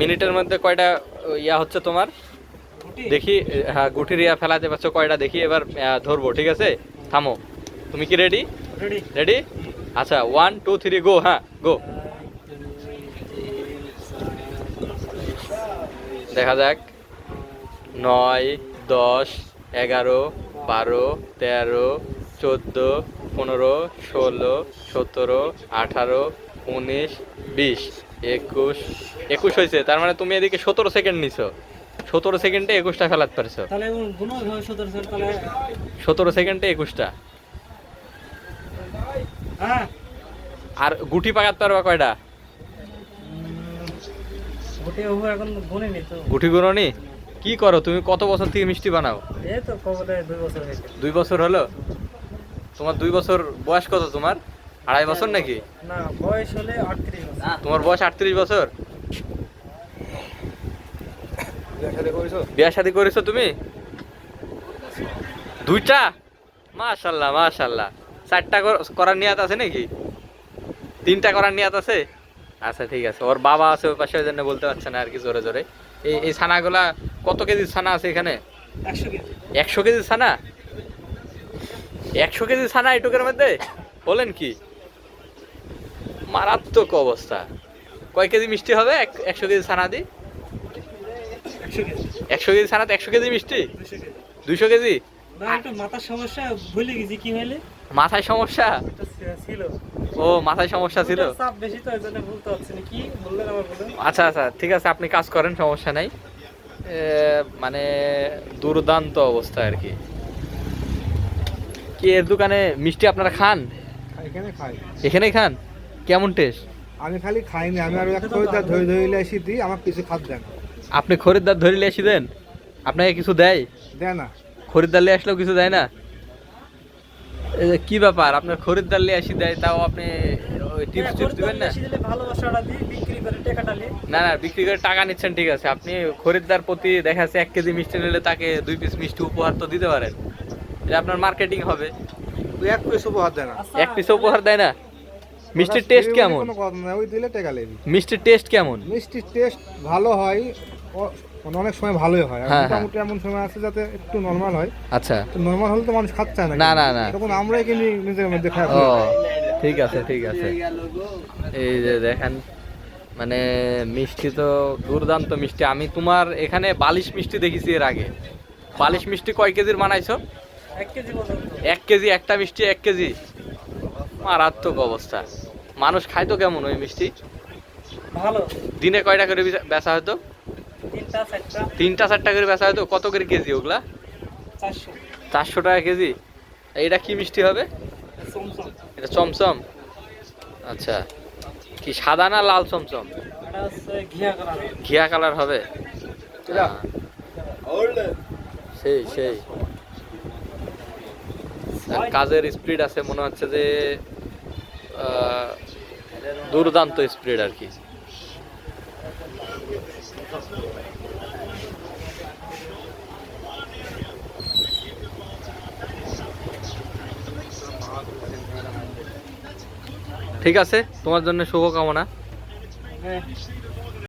মিনিটের মধ্যে কয়টা ইয়া হচ্ছে তোমার? দেখি হ্যাঁ গুঠির ইয়া ফেলাতে পারছ কয়টা? দেখি এবার ধরবো ঠিক আছে? থামো। তুমি কি রেডি রেডি রেডি আচ্ছা ওয়ান টু থ্রি গো হ্যাঁ গো দেখা যাক। নয় দশ এগারো বারো তেরো চোদ্দ পনেরো ষোলো সতেরো আঠারো উনিশ বিশ। একুশ একুশ হয়েছে তার মানে তুমি এদিকে সতেরো সেকেন্ড নিছো। সতেরো সেকেন্ডে একুশটা ফেলাতে পারছ। সতেরো সেকেন্ড একুশটা। হ্যাঁ। আর গুটি পাকাতে পারবা কয়টা? গোটে গুণনি কি করো তুমি কত বছর থেকে মিষ্টি বানাও? দুই বছর হলো? তোমার দুই বছর বয়স কত তোমার? আড়াই বছর নাকি? না বয়স হলে আটত্রিশ তোমার বয়স আটত্রিশ বছর। বিয়া শাদি করেছ তুমি? দুইটা? মাশাল্লাহ মাশাল্লাহ। চারটা করার নিয়াত আছে নাকি? তিনটা করার নিয়াত আছে? আচ্ছা ঠিক আছে। ওর বাবা আছে ওই পাশে ওই জন্য বলতে পারছে না আর কি জোরে জোরে। এই এই ছানাগুলা কত কেজি ছানা আছে এখানে? একশো কেজি। ছানা? একশো কেজি ছানা এটুকের মধ্যে? বলেন কি? মারাত্মক অবস্থা। কয় কেজি মিষ্টি হবে? একশো কেজি ছানা দি? একশো কেজি একশো কেজি ছানাতে একশো কেজি মিষ্টি? দুশো কেজি? দুইশো কেজি মাথার সমস্যা ভুলে গেছি কি হইলে? মাথায় সমস্যা? ছিল। ও মাথায় সমস্যা ছিল? চাপ বেশি তো কি বললেন আমার আচ্ছা আচ্ছা ঠিক আছে আপনি কাজ করেন সমস্যা নাই। মানে দুর্দান্ত অবস্থা আর কি। কি এর দোকানে মিষ্টি আপনারা খান? এখানে খাই। এখানেই খান? কেমন টেস্ট আমি খালি খাইনি আমি আর এক খরিদ্দার ধরে ধরে এসে দিই আমার কিছু খাদ দেন। আপনি খরিদ্দার ধরিলে এসে দেন? আপনাকে কিছু দেয়? দেয় না। খরিদ্দার লিয়ে আসলেও কিছু দেয় না? এ যে কি ব্যাপার আপনার খরিদ্দার লিয়ে আসি দেয় তাও আপনি ওই টিপস টিপস দিবেন না? না না বিক্রি করে টাকা নিচ্ছেন ঠিক আছে। আপনি খরিদ্দার প্রতি দেখা যাচ্ছে এক কেজি মিষ্টি নিলে তাকে দুই পিস মিষ্টি উপহার তো দিতে পারেন। এটা আপনার মার্কেটিং হবে। ওই এক পিস উপহার দেয় না। এক পিস উপহার দেয় না? মিষ্টির টেস্ট কেমন? কোনো কথা না ওই দিলে টেকা লেবি। মিষ্টির টেস্ট কেমন? মিষ্টির টেস্ট ভালো হয় অনেক সময় ভালোই হয়। হ্যাঁ, হ্যাঁ। মোটামুটি এমন সময় আছে যাতে একটু নর্মাল হয়। আচ্ছা। তো নর্মাল হলে তো মানুষ খাচ্ছে না না, না, না। তখন আমরাই কিনি নিজের মধ্যে খাই। ঠিক আছে ঠিক আছে। এই যে দেখেন মানে মিষ্টি তো দুর্দান্ত মিষ্টি। আমি তোমার এখানে বালিশ মিষ্টি দেখেছি এর আগে। বালিশ মিষ্টি কয় কেজির বানাইছো? এক কেজি এক কেজি একটা মিষ্টি এক কেজি। মারাত্মক অবস্থা। মানুষ খায় তো কেমন ওই মিষ্টি? ভালো। দিনে কয়টা করে বেচা- হতো? তিনটা চারটা। করে বেচা হতো? কত করে কেজি ওগুলা? চারশো। চারশো টাকা কেজি? এটা কি মিষ্টি হবে? এটা চমচম? আচ্ছা। কি সাদা না লাল চমচম? ঘিয়া কালার ঘিয়া কালার হবে? সেই সেই। আর কাজের স্পিড আছে, মনে হচ্ছে যে দুর্দান্ত স্পিড আর কি। ঠিক আছে? তোমার জন্য শুভকামনা। হ্যাঁ।